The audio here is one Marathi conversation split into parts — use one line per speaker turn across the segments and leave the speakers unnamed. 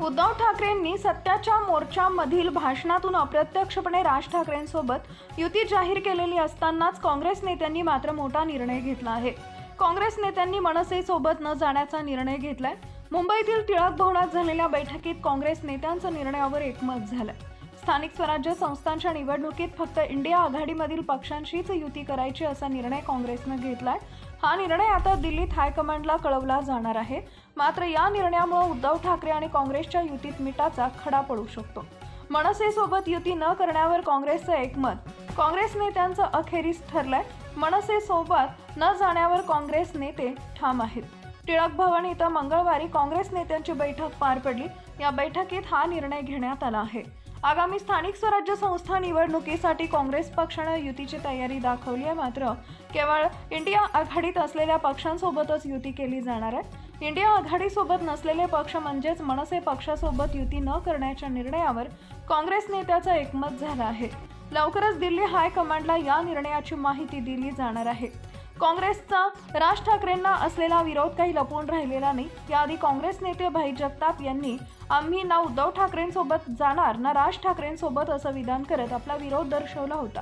उद्धव ठाकरेंनी सत्याच्या मोर्चामधील भाषणातून अप्रत्यक्षपणे राज ठाकरेंसोबत युती जाहीर केलेली असतानाच काँग्रेस नेत्यांनी मात्र मोठा निर्णय घेतला आहे. काँग्रेस नेत्यांनी मनसेसोबत न जाण्याचा निर्णय घेतलाय. मुंबईतील टिळक भवनात झालेल्या बैठकीत काँग्रेस नेत्यांचं निर्णयावर एकमत झालं स्थानिक स्वराज्य संस्थांच्या निवडणुकीत फक्त इंडिया आघाडीमधील पक्षांशीच युती करायची असा निर्णय काँग्रेसनं घेतलाय. हा निर्णय आता दिल्लीत हायकमांडला कळवला जाणार आहे. मात्र या निर्णयामुळे उद्धव ठाकरे आणि काँग्रेसच्या युतीत मिठाचा खडा पडू शकतो. मनसेसोबत युती न करण्यावर काँग्रेसचं एकमत. काँग्रेस नेत्यांचं अखेरीस ठरलंय. मनसेसोबत न जाण्यावर काँग्रेस नेते ठाम आहेत. टिळक भवन इथं मंगळवारी काँग्रेस नेत्यांची बैठक पार पडली. या बैठकीत हा निर्णय घेण्यात आला आहे. आगामी स्थानिक स्वराज्य संस्था निवडणुकीसाठी काँग्रेस पक्षानं युतीची तयारी दाखवली आहे. मात्र केवळ इंडिया आघाडीत असलेल्या पक्षांसोबतच युती केली जाणार आहे. इंडिया आघाडीसोबत नसलेले पक्ष म्हणजेच मनसे पक्षासोबत युती न करण्याच्या निर्णयावर काँग्रेस नेत्याचं एकमत झालं आहे. लवकरच दिल्ली हायकमांडला या निर्णयाची माहिती दिली जाणार आहे. काँग्रेसचा राज ठाकरेंना असलेला विरोध काही लपवून राहिलेला नाही. याआधी काँग्रेस नेते भाई जगताप यांनी आम्ही ना उद्धव ठाकरेंसोबत जाणार ना राज ठाकरेंसोबत असं विधान करत आपला विरोध दर्शवला होता.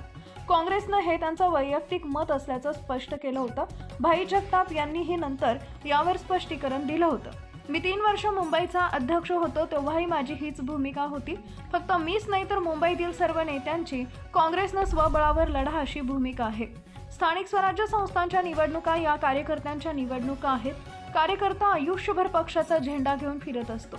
काँग्रेसनं हे त्यांचं वैयक्तिक मत असल्याचं स्पष्ट केलं होतं. भाई जगताप यांनीही नंतर यावर स्पष्टीकरण दिलं होतं. मी तीन वर्ष मुंबईचा अध्यक्ष होतो तेव्हाही माझी हीच भूमिका होती. फक्त मीच नाही तर मुंबईतील सर्व नेत्यांची काँग्रेसनं स्वबळावर लढा अशी भूमिका आहे. स्थानिक स्वराज्य संस्थांच्या निवडणुका या कार्यकर्त्यांच्या निवडणुका आहेत. कार्यकर्ता आयुष्यभर पक्षाचा झेंडा घेऊन फिरत असतो.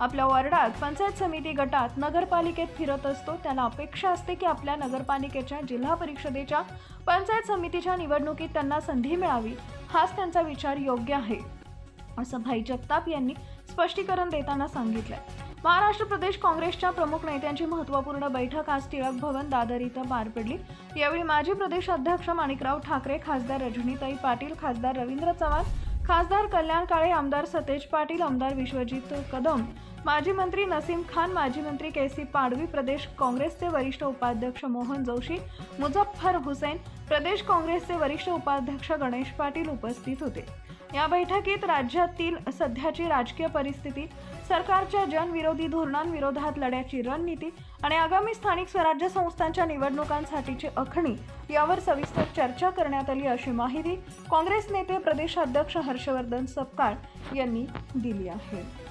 आपल्या वॉर्डात पंचायत समिती गटात नगरपालिकेत फिरत असतो. त्याला अपेक्षा असते की आपल्या नगरपालिकेच्या जिल्हा परिषदेच्या पंचायत समितीच्या निवडणुकीत त्यांना संधी मिळावी. हाच त्यांचा विचार योग्य आहे. असं भाई जगताप यांनी स्पष्टीकरण देताना सांगितलंय. महाराष्ट्र प्रदेश काँग्रेसच्या प्रमुख नेत्यांची महत्त्वपूर्ण बैठक आज टिळक भवन दादर इथं पार पडली. यावेळी माजी प्रदेश अध्यक्ष माणिकराव ठाकरे खासदार रजनीताई पाटील खासदार रवींद्र चव्हाण खासदार कल्याण काळे आमदार सतेज पाटील आमदार विश्वजित कदम माजी मंत्री नसीम खान माजी मंत्री के सी पाडवी प्रदेश काँग्रेसचे वरिष्ठ उपाध्यक्ष मोहन जोशी मुझफ्फर हुसेन प्रदेश काँग्रेसचे वरिष्ठ उपाध्यक्ष गणेश पाटील उपस्थित होते. या बैठकीत राज्यातील सध्याची राजकीय परिस्थिती सरकारच्या जनविरोधी धोरणांविरोधात लढ्याची रणनीती आणि आगामी स्थानिक स्वराज्य संस्थांच्या निवडणुकांसाठीची आखणी यावर सविस्तर चर्चा करण्यात आली अशी माहिती काँग्रेस नेते प्रदेशाध्यक्ष हर्षवर्धन सपकाळ यांनी दिली आहे.